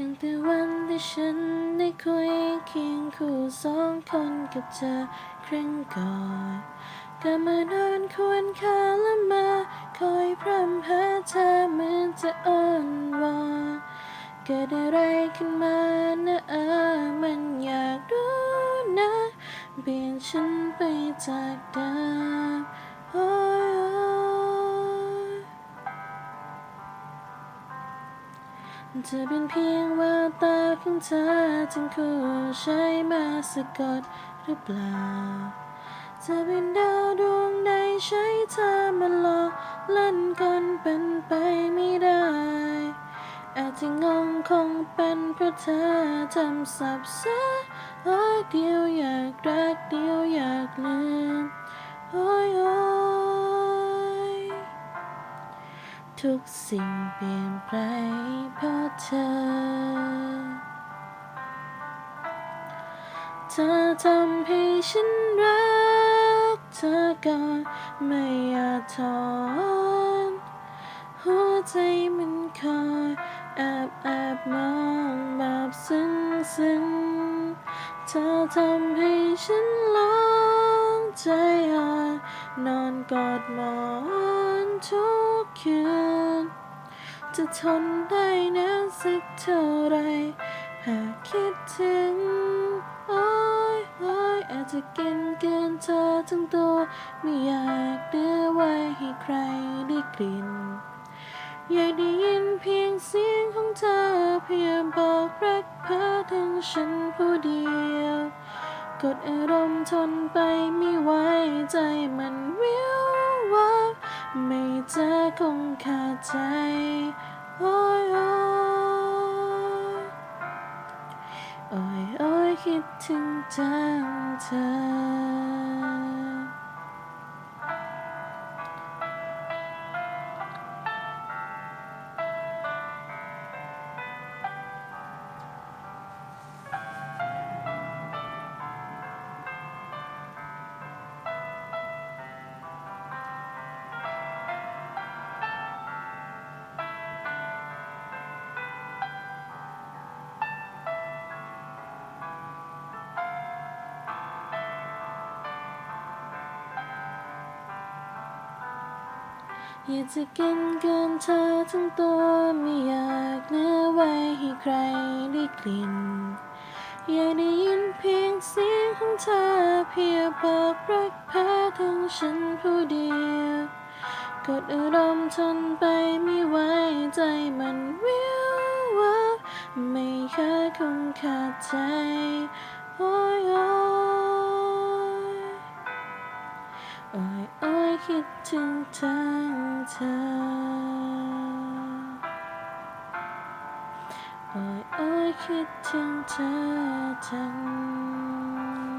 ตั้งแต่วันที่ฉันได้คุยเคียงคู่สองคนกับเธอครั้งก่อนก็มานอนควรคาและมาคอยพร่ำหาเธอเหมือนจะอ้อนวอนเกิดอะไรขึ้นมานะเออ จะเป็นเพียงแววตาของเธอทั้งคู่ใช้มาสะกดหรือเปล่า จะเป็นดาวดวงใดใช้เธอมาหลอกเล่นคนเป็นไปไม่ได้ อาจจะงงคงเป็นเพราะเธอทำสับสนโอ้ยเดียวอยากรักเดียวอยากลืมโอ้ยโอ้ย ทุกสิ่งเปลี่ยนไปเพราะเธอ เธอทำให้ฉันรัก เธอก่อนไม่อยากถอนหัวใจมันคอยแอบแอบมองแบบซึ้งซึ้งเธอทำให้ฉันหลงใจอ่อนนอนกอดหมอนทุก คืน จะทนได้นานสักเท่าไร หากคิดถึงโอ้ยโอ้ยอาจจะกินเกินเธอทั้งตัวไม่อยากเหลือไว้ให้ใครได้กลิ่น อยากได้ยินเพียงเสียงของเธอเพียงบอกรักเพ้อถึงฉันผู้เดียวกดอารมณ์ทนไปไม่ไหวใจมันวิววับ ไม่เจอคงขาดใจ โอ้ยโอ้ยโอ้ยโอ้ยคิดถึงจังเธอ อยากจะกินเกินเธอทั้งตัวไม่อยากเหลือไว้ให้ใครได้กลิ่น อยากได้ยินเพียงเสียงของเธอเพียงบอกรักแพ้ถึงฉันผู้เดียวกดอารมณ์ทนไปไม่ไหวใจมันวิววับไม่เคยคงขาดใจโอ้ยโอ้ยโอ้ย คิดถึงจังเธอ โอ้ยโอ้ยคิดถึงเธอจัง